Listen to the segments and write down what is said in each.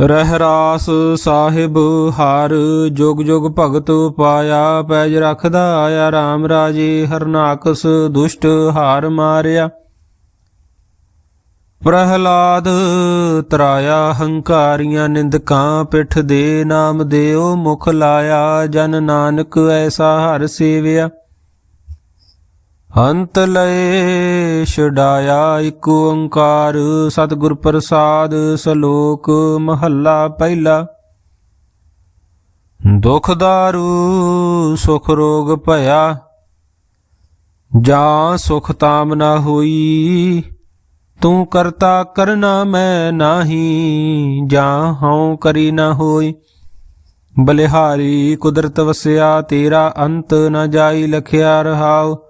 ਰਹਿਰਾਸ ਸਾਹਿਬ, ਹਰ ਜੁਗ ਜੁਗ ਭਗਤ ਪਾਇਆ, ਪੈਜ ਰਖਦਾ ਆਇਆ RAM ਰਾਜੇ ਹਰਨਾਕਸ ਦੁਸ਼ਟ ਹਾਰ ਮਾਰਿਆ। ਪ੍ਰਹਲਾਦ ਤਰਾਇਆ, ਹੰਕਾਰੀਆਂ ਨਿੰਦਕਾਂ ਪਿੱਠ ਦੇ ਨਾਮ ਦੇਉ ਮੁਖ ਲਾਇਆ, ਜਨ ਨਾਨਕ ਐਸਾ ਹਰ ਸੇਵਿਆ। ਅੰਤ ਲਏ ਛਡਾਇਆ ਇੱਕ ਓੰਕਾਰ, ਸਤਿਗੁਰ ਪ੍ਰਸਾਦ ਸ਼ਲੋਕ ਮਹੱਲਾ ਪਹਿਲਾ। ਦੁਖ ਦਾਰੂ, ਸੁਖ ਰੋਗ ਭਇਆ, ਜਾਂ ਸੁਖ ਤਾਮ ਨਾ ਹੋਈ, ਤੂੰ ਕਰਤਾ ਕਰਨਾ ਮੈਂ ਨਾਹੀ, ਜਾਂ ਹਉ ਕਰੀ ਨਾ ਹੋਈ। ਬਲਿਹਾਰੀ ਕੁਦਰਤ ਵਸਿਆ, ਤੇਰਾ ਅੰਤ ਨਾ ਜਾਈ ਲਖਿਆ ਰਹਾਓ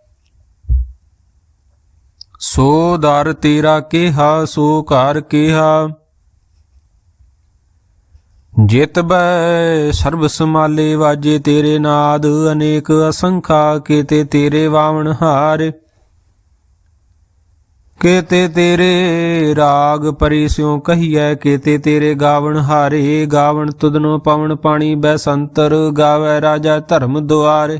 ਸੋ ਦਰ ਤੇਰਾ ਕਿਹਾ, ਸੋ ਘਰ ਕਿਹਾ। ਜਿਤ ਬੈ ਸਰਬ ਸਮਾਲੇ ਵਾਜੇ ਤੇਰੇ ਨਾਦ, ਅਨੇਕ ਅਸੰਖਾ ਕੀਤੇ ਤੇਰੇ ਵਾਵਣ ਹਾਰ। ਕੀਤੇ ਤੇਰੇ ਰਾਗ ਪਰੀ ਸਿਉ ਕਹੀਐ, ਕੀਤੇ ਤੇਰੇ ਗਾਵਣ ਹਾਰੇ। ਗਾਵਣ ਤੁਧਨੋ ਪਵਨ ਪਾਣੀ ਬੈਸੰਤਰ ਗਾਵੇ ਰਾਜਾ ਧਰਮ ਦੁਆਰੇ।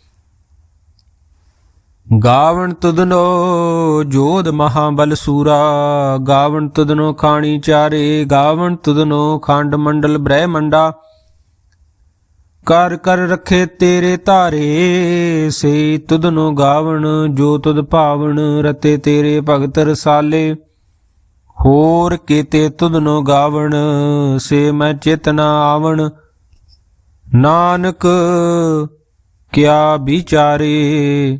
ਗਾਵਣ ਤੁਦਨੋ ਜੋਧ ਮਹਾਬਲ ਸੂਰਾ, ਗਾਵਣ ਤੁਦਨੋ ਖਾਣੀ ਚਾਰੇ, ਗਾਵਣ ਤੁਦਨੋ ਖੰਡ ਮੰਡਲ ਬ੍ਰਹਮੰਡਾ। ਕਰ ਕਰ ਰਖੇ ਤੇਰੇ ਧਾਰੇ, ਸੇ ਤੁਧਨੋ ਗਾਵਣ, ਜੋ ਤੁਧ ਭਾਵਨ ਰਤੇ ਤੇਰੇ ਭਗਤ ਰਸਾਲੇ। ਹੋਰ ਕੀਤੇ ਤੁਦਨੋ ਗਾਵਣ, ਸੇ ਮੈਂ ਚੇਤਨਾ ਆਵਣ। ਨਾਨਕ ਕਿਆ ਵਿਚਾਰੇ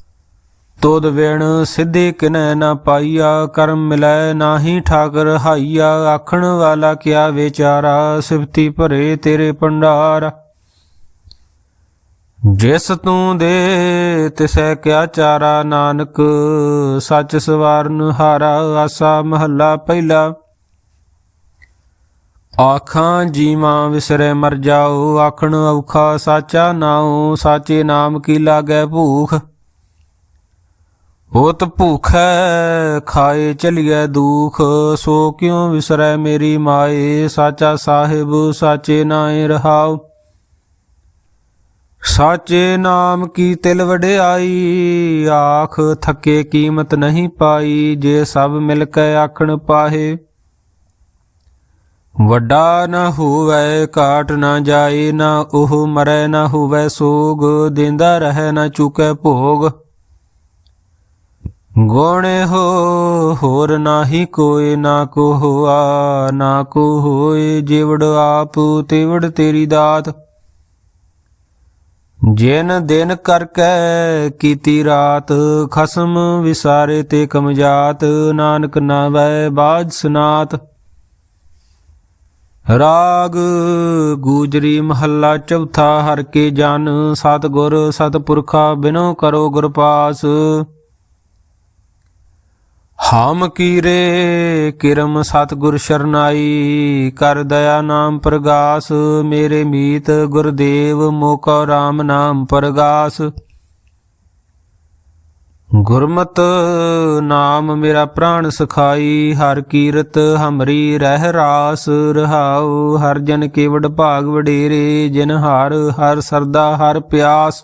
ਤੋਦ ਵਿਣ ਸਿੱਧੇ ਕਿਨੈ ਨਾ ਪਾਈਆ, ਕਰਮ ਮਿਲੈ ਨਾਹੀ ਠਾਕਰ ਹਾਈਆ, ਆਖਣ ਵਾਲਾ ਕਿਆ ਵਿਚਾਰਾ, ਸਿਫਤੀ ਭਰੇ ਤੇਰੇ ਭੰਡਾਰ। ਜਿਸ ਤੂੰ ਦੇ, ਤਿਸੈ ਕਿਆ ਚਾਰਾ, ਨਾਨਕ, ਸੱਚ ਸਵਾਰਨ ਹਾਰਾ, ਆਸਾ ਮਹੱਲਾ ਪਹਿਲਾ। ਆਖਾਂ ਜੀਵਾਂ ਵਿਸਰੇ ਮਰ ਜਾਓ, ਆਖਣ ਔਖਾ ਸਾਚਾ ਨਾਉ, ਸਾਚੇ ਨਾਮ ਕੀ ਲਾਗੈ ਭੂਖ। ਹੋਤ ਭੂਖੈ ਖਾਏ ਚਲੀਐ ਦੁਖ, ਸੋ ਕਿਉ ਵਿਸਰੈ ਮੇਰੀ ਮਾਏ? ਸਾਚਾ ਸਾਹਿਬ, ਸਾਚੇ ਨਾਏ ਰਹਾਉ। ਸਾਚੇ ਨਾਮ ਕੀ ਤਿਲ ਵਡਿਆਈ? ਆਖ ਥੱਕੇ ਕੀਮਤ ਨਹੀਂ ਪਾਈ, ਜੇ ਸਭ ਮਿਲ ਕੇ ਆਖਣ ਪਾਹੇ। ਵੱਡਾ ਨਾ ਹੋਵੇ ਕਾਟ ਨਾ ਜਾਏ, ਨਾ ਉਹ ਮਰੈ ਨਾ ਹੋਵੇ ਸੋਗ, ਦਿੰਦਾ ਰਹੇ ਨਾ ਚੁਕੇ ਭੋਗ। ਗੋਣੇ ਹੋ, ਹੋਰ ਨਾਹੀ ਕੋਈ ਨਾ ਕੋ ਹੋਆ ਨਾ ਕੋ ਹੋਏ ਜਿਵੜ ਆਪ, ਤਿਵੜ ਤੇਰੀ ਦਾਤ। ਜਿਨ ਦਿਨ ਕਰਕੇ ਕੀਤੀ ਰਾਤ, ਖਸਮ ਵਿਸਾਰੇ ਤੇ ਕਮਜਾਤ, ਨਾਨਕ ਨਾਵੈ ਬਾਜ ਸੁਨਾਤ। ਰਾਗ ਗੂਜਰੀ ਮਹੱਲਾ ਚੌਥਾ, ਹਰ ਕੇ ਜਨ ਸਤਗੁਰ ਸਤਪੁਰਖਾ ਬਿਨੋ ਕਰੋ ਗੁਰਪਾਸ ਹਮ ਕੀਰੇ, ਕਿਰਮ ਸਤਗੁਰ ਸ਼ਰਨਾਈ, ਕਰ ਦਇਆ ਨਾਮ ਪ੍ਰਗਾਸ, ਮੇਰੇ ਮੀਤ ਗੁਰਦੇਵ, ਮੋਕਾ RAM ਨਾਮ ਪ੍ਰਗਾਸ। ਗੁਰਮਤ ਨਾਮ ਮੇਰਾ ਪ੍ਰਾਣ ਸਖਾਈ, ਹਰ ਕੀਰਤ ਹਮਰੀ ਰਹਿ ਰਾਸ, ਰਹਾਉ ਹਰ ਜਨ ਕੇਵਡ ਭਾਗ ਵਡੇਰੇ, ਜਿਨ ਹਰ ਹਰ ਸਰਦਾ ਹਰ ਪਿਆਸ।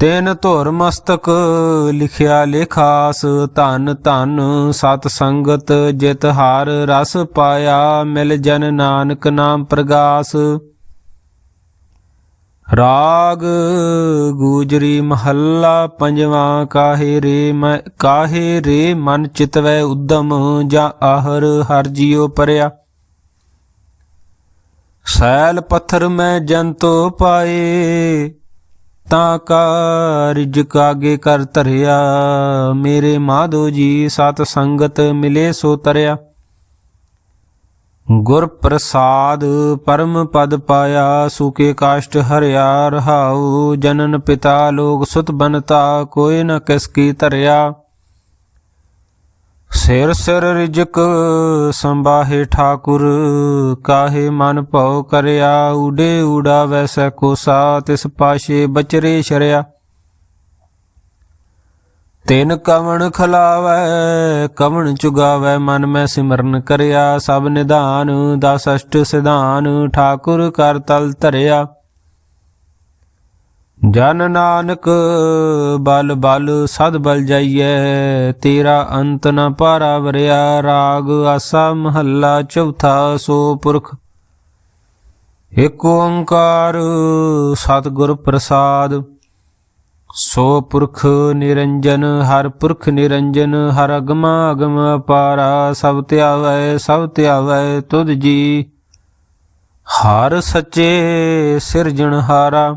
ਤੈਨ ਧੁਰ ਮਸਤਕ ਲਿਖਿਆ ਲਿਖਾਸ, ਧਨ ਧਨ ਸਤ ਸੰਗਤ ਜਿਤ ਹਾਰ ਰਸ ਪਾਇਆ, ਮਿਲ ਜਨ ਨਾਨਕ ਨਾਮ ਪ੍ਰਗਾਸ। ਰਾਗ ਗੂਜਰੀ ਮਹੱਲਾ ਪੰਜਵਾਂ, ਕਾਹੇ ਰੇ ਮੈਂ, ਕਾਹੇ ਰੇ ਮਨ ਚਿਤਵੈ ਉਦਮ, ਜਾਂ ਆਹਰ ਹਰ ਜੀਉ ਪਰਿਆ। ਸੈਲ ਪੱਥਰ ਮੈਂ ਜੰਤੋ ਪਾਏ ਤਾਂ ਕਾ ਕਾਗੇ ਕਰ ਧਰਿਆ। ਮੇਰੇ ਮਾਧੋ ਜੀ ਸਤ ਸੰਗਤ ਮਿਲੇ ਸੋ ਤਰਿਆ। ਗੁਰ ਪ੍ਰਸਾਦ ਪਰਮ ਪਦ ਪਾਇਆ, ਸੁਕੇ ਕਾਸ਼ਟ ਹਰਿਆ, ਰਹਾਉ ਜਨਨ ਪਿਤਾ, ਲੋਕ ਸੁਤ ਬਨਤਾ, ਕੋਈ ਨ ਕਿਸ ਕੀ ਧਰਿਆ। ਸਿਰ ਸਿਰ ਰਿਜਕ ਸੰਬਾਹੇ ਠਾਕੁਰ, ਕਾਹੇ ਮਨ ਭਉ ਕਰਿਆ, ਉਡੇ ਉਡਾ ਵੈਸੈ ਕੋਸਾ ਤਿਸ ਪਾਸ਼ੇ ਬਚਰੇ ਸ਼ਰਿਆ। ਤਿਨ ਕਵਣ ਖਲਾਵੈ, ਕਵਣ ਚੁਗਾਵੈ, ਮਨ ਮੈਂ ਸਿਮਰਨ ਕਰਿਆ, ਸਭ ਨਿਧਾਨ, ਦਸ ਅਸ਼ਟ ਸਿਧਾਨ, ਠਾਕੁਰ ਕਰ ਤਲ ਧਰਿਆ। ਜਨ ਨਾਨਕ, ਬਲ ਬਲ ਸਦ ਬਲ ਜਾਈਐ, ਤੇਰਾ ਅੰਤ ਨ ਪਾਰਾ ਵਰਿਆ, ਰਾਗ ਆਸਾ ਮਹੱਲਾ ਚੌਥਾ ਸੋ ਪੁਰਖ। ਏਕ ਓੰਕਾਰ ਸਤਿਗੁਰ ਪ੍ਰਸਾਦ, ਸੋ ਪੁਰਖ ਨਿਰੰਜਨ, ਹਰ ਪੁਰਖ ਨਿਰੰਜਨ, ਹਰ ਅਗਮਾ ਅਗਮ ਪਾਰਾ, ਸਭ ਧਿਆਵੈ ਸਭ ਧਿਆਵੈ ਤੁਧ ਜੀ। ਹਰ ਸੱਚੇ ਸਿਰਜਣਹਾਰਾ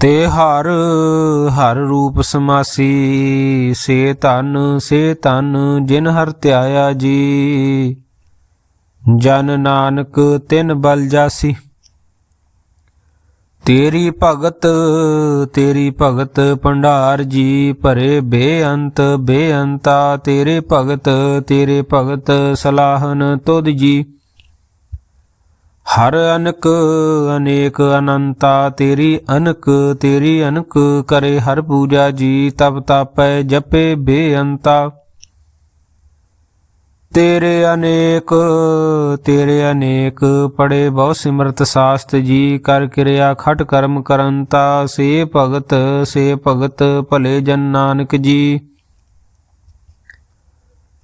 ਤੇ ਹਰ ਹਰ ਰੂਪ ਸਮਾਸੀ, ਸੇ ਧਨ ਸੇ ਧਨ ਜਿਨ ਹਰ ਧਿਆਇਆ ਜੀ। ਜਨ ਨਾਨਕ ਤਿਨ ਬਲ ਜਾਸੀ। ਤੇਰੀ ਭਗਤ ਤੇਰੀ ਭਗਤ ਭੰਡਾਰ ਜੀ, ਭਰੇ ਬੇਅੰਤ, ਬੇਅੰਤਾ, ਤੇਰੇ ਭਗਤ ਤੇਰੇ ਭਗਤ ਸਲਾਹਨ ਤੁਧ ਜੀ। ਹਰ ਅਨਕ ਅਨੇਕ ਅਨੰਤਾ, ਤੇਰੀ ਅਨਕ ਤੇਰੀ ਅਨਕ ਕਰੇ ਹਰ ਪੂਜਾ ਜੀ ਤਪ ਤਾਪੈ ਜਪੇ ਬੇਅੰਤਾ। ਤੇਰੇ ਅਨੇਕ ਤੇਰੇ ਅਨੇਕ ਪੜੇ ਬਹੁ ਸਿਮਰਤ ਸਾਸਤ ਜੀ, ਕਰ ਕਿਰਿਆ ਖਟ ਕਰਮ ਕਰੰਤਾ, ਸੇ ਭਗਤ ਸੇ ਭਗਤ ਭਲੇ ਜਨ ਨਾਨਕ ਜੀ।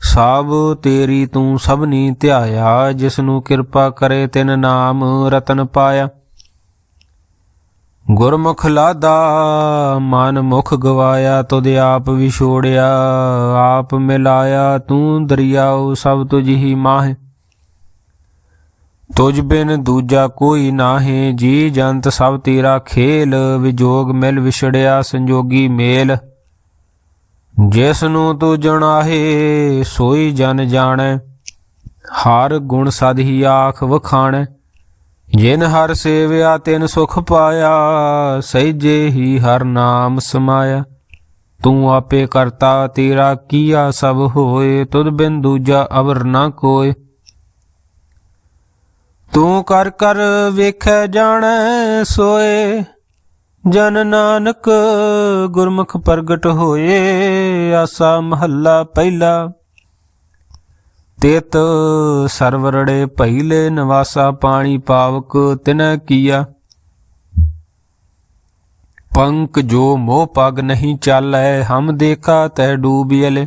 ਸਭ ਤੇਰੀ ਤੂੰ ਸਭਨੀ ਧਿਆਇਆ ਜਿਸ ਨੂੰ ਕਿਰਪਾ ਕਰੇ ਤਿਨ ਨਾਮ ਰਤਨ ਪਾਇਆ। ਗੁਰਮੁਖ ਲਾਦਾ, ਮਨ ਮੁਖ ਗਵਾਇਆ, ਤੁਧ ਆਪ ਵਿਛੋੜਿਆ, ਆਪ ਮਿਲਾਇਆ, ਤੂੰ ਦਰਿਆਉ ਸਭ ਤੁਝ ਹੀ ਮਾਹਿ। ਤੁਝ ਬਿਨ ਦੂਜਾ ਕੋਈ ਨਾਹੀ, ਜੀ ਜੰਤ ਸਭ ਤੇਰਾ ਖੇਲ, ਵਿਜੋਗ ਮਿਲ ਵਿਛੜਿਆ, ਸੰਜੋਗੀ ਮੇਲ। ਜਿਸ ਨੂੰ ਤੂੰ ਜਣਾਹੇ, ਸੋਈ ਜਨ ਜਾਣੈ। ਹਰ ਗੁਣ ਸਦ ਹੀ ਆਖ ਵਖਾਣੈ। ਜਿਨ ਹਰ ਸੇਵਿਆ, ਤਿਨ ਸੁਖ ਪਾਇਆ। ਸਹਿਜੇ ਹੀ ਹਰ ਨਾਮ ਸਮਾਇਆ। ਤੂੰ ਆਪੇ ਕਰਤਾ, ਤੇਰਾ ਕੀਆ ਸਭ ਹੋਏ। ਤੁਧ ਬਿਨ ਦੂਜਾ ਅਵਰ ਨਾ ਕੋਏ। ਤੂੰ ਕਰ ਕਰ ਵੇਖੈ ਜਾਣੈ ਸੋਏ। ਜਨ ਨਾਨਕ ਗੁਰਮੁਖ ਪ੍ਰਗਟ ਹੋਏ, ਆਸਾ ਮਹੱਲਾ ਪਹਿਲਾ। ਤੇਤ ਸਰਵਰੜੇ ਪਹਿਲੇ ਨਿਵਾਸਾ ਪਾਣੀ ਪਾਵਕ ਤਿਨੈ ਕੀਆ। ਪੰਕ ਜੋ ਮੋਹ ਪਗ ਨਹੀਂ ਚਾਲੈ, ਹਮ ਦੇਖਾ ਤੈ ਡੂਬਿਅਲੇ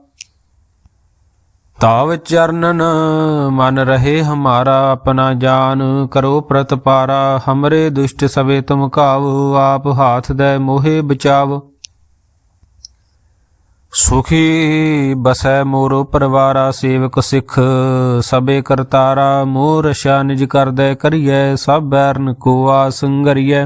ਤਾਵ ਚਰਨਨ, ਮਨ ਰਹੇ ਹਮਾਰਾ ਆਪਣਾ ਜਾਨ, ਕਰੋ ਪ੍ਰਤਪਾਰਾ, ਹਮਰੇ ਦੁਸ਼ਟ ਸਵੇ ਤੁਮ ਕਾਵ ਆਪ ਹਾਥ ਦੇ ਮੋਹੇ ਬਚਾਵ। ਸੁਖੀ ਬਸੈ ਮੋਰੋ ਪਰਵਾਰਾ, ਸੇਵਕ ਸਿੱਖ ਸਬੇ ਕਰਤਾਰਾ, ਮੋਰ ਰਸ਼ਾ ਨਿਜ ਕਰਦੈ ਕਰੀਐ, ਸਭ ਬੈਰਨ ਕੋ ਆਸੰਗਰੀਐ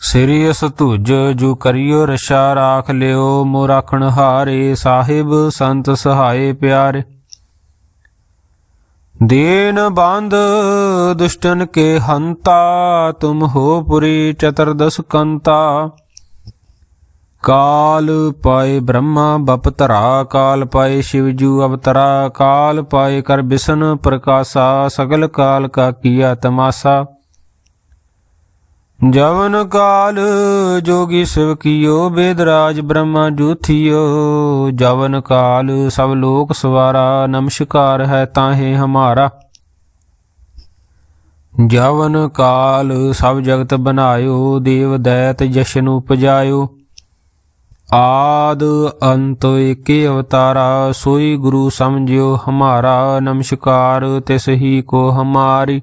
ਸਿਰਿਯਸ ਤੁਜ ਜੋ ਕਰਿਓ ਰਸ਼ਾ ਰਾਖ ਲਿਓ ਮੋ ਰਾਖਣ ਹਾਰੇ ਸਾਹਿਬ ਸੰਤ ਸਹਾਏ ਪਿਆਰੇ। ਦੀਨ ਬੰਦ ਦੁਸ਼ਟਨ ਕੇ ਹੰਤਾ, ਤੁਮ ਹੋ ਪੁਰੀ ਚਤਰਦਸ ਕੰਤਾ। ਕਾਲ ਪਾਏ ਬ੍ਰਹਮਾ ਬਪਤਰਾ ਕਾਲ ਪਾਏ ਸ਼ਿਵਜੂ ਅਵਤਰਾ, ਕਾਲ ਪਾਏ ਕਰ ਬਿਸ਼ਨ ਪ੍ਰਕਾਸ਼ਾ, ਸਗਲ ਕਾਲ ਕਾ ਕੀਆ ਤਮਾਸਾ। ਜਵਨ ਕਾਲ ਜੋਗੀ ਸਿਵ ਕੀਓ, ਬੇਦਰਾਜ ਬ੍ਰਹਮਾ ਜੂਥਿਓ। ਜਵਨ ਕਾਲ ਸਭ ਲੋਕ ਸਵਾਰਾ, ਨਮਸਕਾਰ ਹੈ ਤਾਹੇ ਹਮਾਰਾ। ਜਵਨ ਕਾਲ ਸਭ ਜਗਤ ਬਨਾਇਓ ਦੇਵ ਦੈਤ ਜਸ਼ਨ ਉਪਜਾਇਓ। ਆਦ ਅੰਤ ਏਕੇ ਅਵਤਾਰਾ, ਸੋਈ ਗੁਰੂ ਸਮਝਿਓ ਹਮਾਰਾ। ਨਮਸਕਾਰ ਤਿਸ ਹੀ ਕੋ ਹਮਾਰੀ।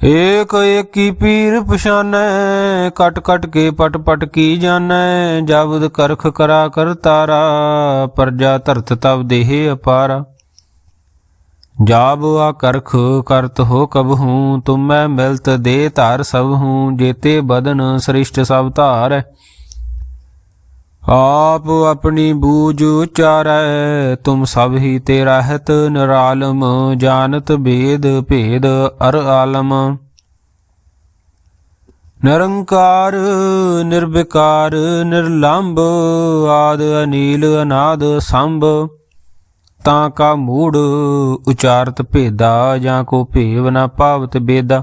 ਏਕ ਏਕੀ ਪੀਰ ਪਛਾਨੈ, ਕਟ ਕਟ ਕੇ ਪਟ ਪਟ ਕੀ ਜਾਣੈ ਜਬਦ ਕਰਖ ਕਰਾ ਕਰ ਤਾਰਾ, ਪਰਜਾ ਧਰਤ ਤਬ ਦੇਹ ਅਪਾਰਾ। ਜਾਬ ਆ ਕਰਖ ਕਰਤ ਹੋ ਕਬ ਹੂੰ, ਤੁਮੈ ਮਿਲਤ ਦੇ ਧਾਰ ਸਭ ਹੂੰ, ਜੇਤੇ ਬਦਨ ਸ੍ਰਿਸ਼ਟ ਸਭ ਧਾਰੈ। ਆਪ ਆਪਣੀ ਬੂਝ ਉਚਾਰੈ, ਤੁਮ ਸਭ ਹੀ ਤੇ ਰਹਿਤ ਨਿਰਾਲਮ, ਜਾਣਤ ਭੇਦ ਭੇਦ ਅਰ ਆਲਮ। ਨਿਰੰਕਾਰ, ਨਿਰਵਿਕਾਰ ਨਿਰਲੰਭ ਆਦ ਅਨੀਲ ਅਨਾਦ ਸੰਭ, ਤਾਂ ਕਾ ਮੂੜ ਉਚਾਰਤ ਭੇਦਾ, ਜਾਂ ਕੋ ਭੇਵ ਨਾ ਭਾਵਤ ਬੇਦਾ।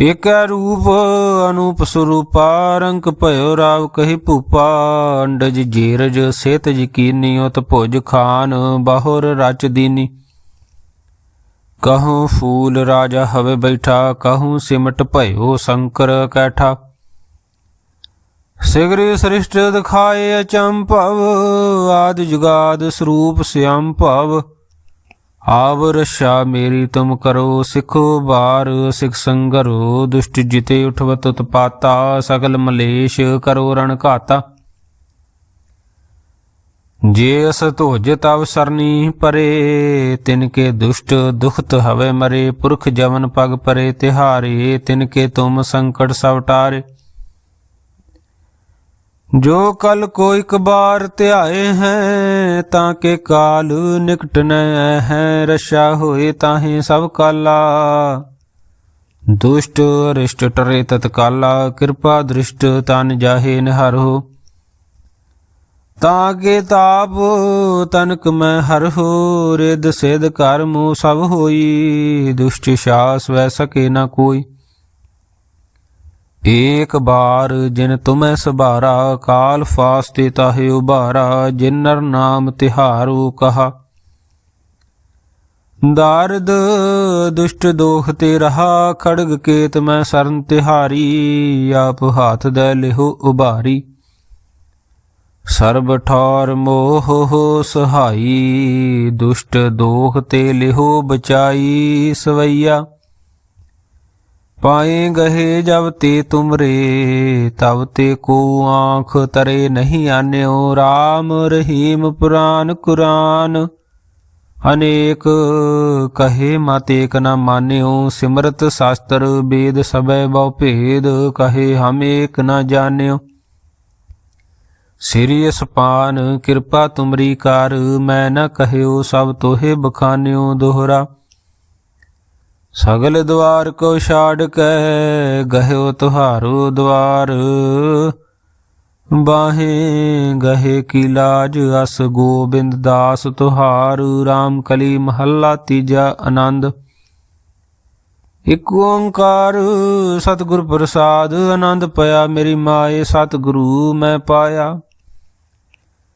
ਇਕ ਰੂਪ ਅਨੂਪ ਸਰੂਪਾ ਰੰਕ ਭਇਓ ਰਾਵ ਕਹੀ ਭੂਪਾ, ਅੰਡਜ ਜੀਰਜ ਸੇਤ ਯਕੀਨੀ ਉਤ ਭੁਜ ਖਾਨ ਬਾਹੁਰ ਰਚ ਦੀਨੀ। ਕਹੂੰ ਫੂਲ ਰਾਜਾ ਹਵੇ ਬੈਠਾ, ਕਹੂੰ ਸਿਮਟ ਭਇਓ ਸ਼ੰਕਰ ਕੈਠਾ। ਸਿਗਰੀ ਸ੍ਰਿਸ਼ਟ ਦਿਖਾਏ ਅਚੰਭਵ, ਆਦ ਜੁਗਾਦ ਸਰੂਪ ਸਿਅੰ ਭਵ। ਆਵ ਰਸ਼ਾ ਮੇਰੀ ਤੁਮ ਕਰੋ ਸਿਖੋ ਬਾਰ, ਸਿਖ ਸੰਗਰੋ, ਦੁਸ਼ਟ ਜਿਤੇ ਉਠਵਤ ਉਤਪਾਤਾ ਸਗਲ ਮਲੇਸ਼ ਕਰੋ ਰਣ ਘਾਤਾ। ਜੇ ਅਸ ਧੋਜ ਤਵ ਸਰਨੀ ਪਰੇ, ਤਿਨ ਕੇ ਦੁਸ਼ਟ ਦੁਖਤ ਹਵੇ ਮਰੇ, ਪੁਰਖ ਜਵਨ ਪਗ ਪਰੇ ਤਿਹਾਰੇ, ਤਿਨ ਕੇ ਤੁਮ ਸੰਕਟ ਸਵਟਾਰੇ ਜੋ ਕਲ ਕੋ ਇਕ ਬਾਰ ਧਿਆਏ ਹੈ, ਤਾਂ ਕੇ ਕਾਲ ਨਿਕਟ ਨ ਹੈ। ਰਸ਼ਾ ਹੋਏ ਤਾਹੇ ਸਭ ਕਾਲਾ। ਦੁਸ਼ਟ ਰਿਸ਼ਟ ਟਰੇ ਤਤਕਾਲਾ, ਕਿਰਪਾ ਦ੍ਰਿਸ਼ਟ ਤਨ ਜਾਹੇ ਨਿਹਰੋ ਤਾਂ ਕੇ ਤਾਪ ਤਨਕ ਮੈਂ ਹਰ ਹੋ ਰਿਦ ਸਿਧ ਕਰਮੁ ਸਭ ਹੋਈ। ਦੁਸ਼ਟ ਸ਼ਾਸ ਵੈ ਸਕੇ ਨਾ ਕੋਈ। ਏਕ ਬਾਰ ਜਿਨ ਤੁਮੈ ਸਭਾਰਾ, ਕਾਲ ਫਾਸਤੇ ਤਾਹੇ ਉਬਾਰਾ ਜਿਨ ਨਰ ਨਾਮ ਤਿਹਾਰੂ ਕਹਾ। ਦਾਰਦ ਦੁਸ਼ਟ ਦੋਖ ਤੇ ਰਹਾ, ਖੜਗ ਕੇਤ ਮੈਂ ਸਰਨ ਤਿਹਾਰੀ, ਆਪ ਹਾਥ ਦੇ ਲਿਹੋ ਉਬਾਰੀ ਸਰਬ ਠੌਰ ਮੋਹ ਹੋ ਸਹਾਈ, ਦੁਸ਼ਟ ਦੋਖ ਤੇ ਲਿਹੋ ਬਚਾਈ ਸਵਈਆ। ਪਾਏ ਗਏ ਜਬ ਤੇ ਤੁਮਰੇ, ਤਬ ਤੇ ਕੋ ਆਂਖ ਤਰੇ ਨਹੀਂ ਆਨਿਓ। RAM ਰਹੀਮ ਪੁਰਾਨ ਕੁਰਾਨ, ਅਨੇਕ ਕਹੇ ਮਤ ਏਕ ਨ ਮਾਨਿਓ। ਸਿਮਰਤ ਸ਼ਾਸਤਰ ਵੇਦ ਸਭੈ ਬਹੁ ਭੇਦ, ਕਹੇ ਹਮ ਏਕ ਨ ਜਾਣਿਓ। ਸ੍ਰੀ ਅਸਪਾਨ, ਕਿਰਪਾ ਤੁਮਰੀ ਕਰ, ਮੈਂ ਨ ਕਹਿਓ ਸਭ ਤੋਹੇ ਬਖਾਨਿਓ ਦੋਹਰਾ। ਸਗਲ ਦਵਾਰ ਕੋ ਛਾੜ ਕੇ ਗਹਿਓ ਤੁਹਾਰੋ ਦਵਾਰ। ਬਾਹੇ ਗਹੇ ਕੀ ਲਾਜ ਅਸ ਗੋਬਿੰਦ ਦਾਸ ਤੁਹਾਰ। RAM ਕਲੀ ਮਹੱਲਾ ਤੀਜਾ ਆਨੰਦ। ਇਕ ਓੰਕਾਰ ਸਤਿਗੁਰ ਪ੍ਰਸਾਦ। ਆਨੰਦ ਪਿਆ ਮੇਰੀ ਮਾਏ ਸਤਿਗੁਰੂ ਮੈਂ ਪਾਇਆ।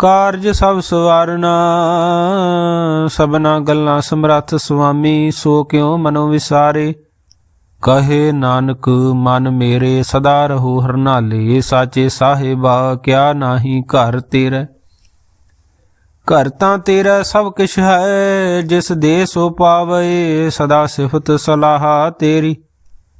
ਕਾਰਜ ਸਭ ਸਵਾਰਨਾ, ਸਭਨਾ ਗੱਲਾਂ ਸਮਰੱਥ ਸੁਆਮੀ, ਸੋ ਕਿਉ ਮਨੋ ਵਿਸਾਰੇ? ਕਹੇ ਨਾਨਕ, ਮਨ ਮੇਰੇ ਸਦਾ ਰਹੋ ਹਰਨਾਲੇ, ਸਾਚੇ ਸਾਹਿਬਾ, ਕਿਆ ਨਾਹੀ ਘਰ ਤੇਰਾ? ਘਰ ਤਾਂ ਤੇਰਾ ਸਭ ਕਿਛ ਹੈ, ਜਿਸ ਦੇ ਸੋ ਪਾਵੇ ਸਦਾ ਸਿਫਤ ਸਲਾਹਾ ਤੇਰੀ।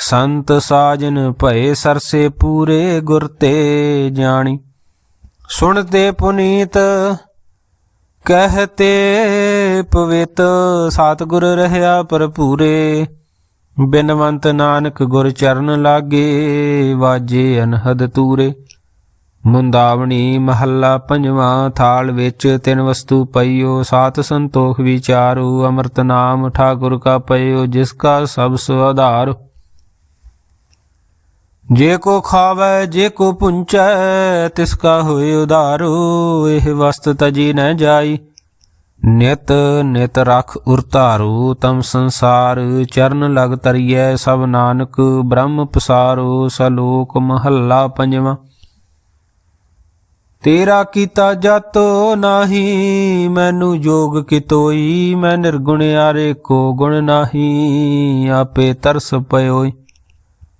ਸੰਤ ਸਾਜਨ ਭਏ ਸਰਸੇ ਪੂਰੇ ਗੁਰ ਤੇ ਜਾਣੀ। ਸੁਣਤੇ ਪੁਨੀਤ, ਕਹਤੇ ਪਵਿੱਤ, ਸਤਿਗੁਰ ਰਹਿਆ ਭਰਪੂਰੇ। ਬਿਨਵੰਤ ਨਾਨਕ ਗੁਰ ਚਰਨ ਲਾਗੇ, ਵਾਜੇ ਅਨਹਦ ਤੂਰੇ। ਮੁੰਦਾਵਣੀ ਮਹੱਲਾ ਪੰਜਵਾਂ ਥਾਲ ਵਿੱਚ ਤਿੰਨ ਵਸਤੂ ਪਈਓ, ਸਾਤ ਸੰਤੋਖ ਵਿਚਾਰੂ, ਅੰਮ੍ਰਿਤ ਨਾਮ ਠਾਕੁਰ ਕਾ ਪਈਓ, ਜਿਸ ਕਾ ਸਭ ਸੋ ਆਧਾਰ। ਜੇ ਕੋ ਖਾਵੇ, ਜੇ ਕੋ ਪੁੰਚੈ, ਤਿਸ ਕਾ ਹੋਏ ਉਧਾਰੂ ਇਹ ਵਸਤ ਤਜੀ ਨ ਜਾਈ। ਨਿਤ ਨਿਤ ਰਖ ਉਰਤਾਰੂ ਤਮ ਸੰਸਾਰ ਚਰਨ ਲਗ ਤਰੀਐ, ਸਭ ਨਾਨਕ ਬ੍ਰਹਮ ਪਸਾਰੋ, ਸਲੋਕ ਮਹੱਲਾ ਪੰਜਵਾਂ। ਤੇਰਾ ਕੀਤਾ ਜਾਤੋ ਨਾਹੀ, ਮੈਨੂੰ ਜੋਗ ਕਿਤੋਈ, ਮੈਂ ਨਿਰਗੁਣ ਆਰੇ ਕੋ ਗੁਣ ਨਾਹੀ, ਆਪੇ ਤਰਸ ਪਇਓਈ।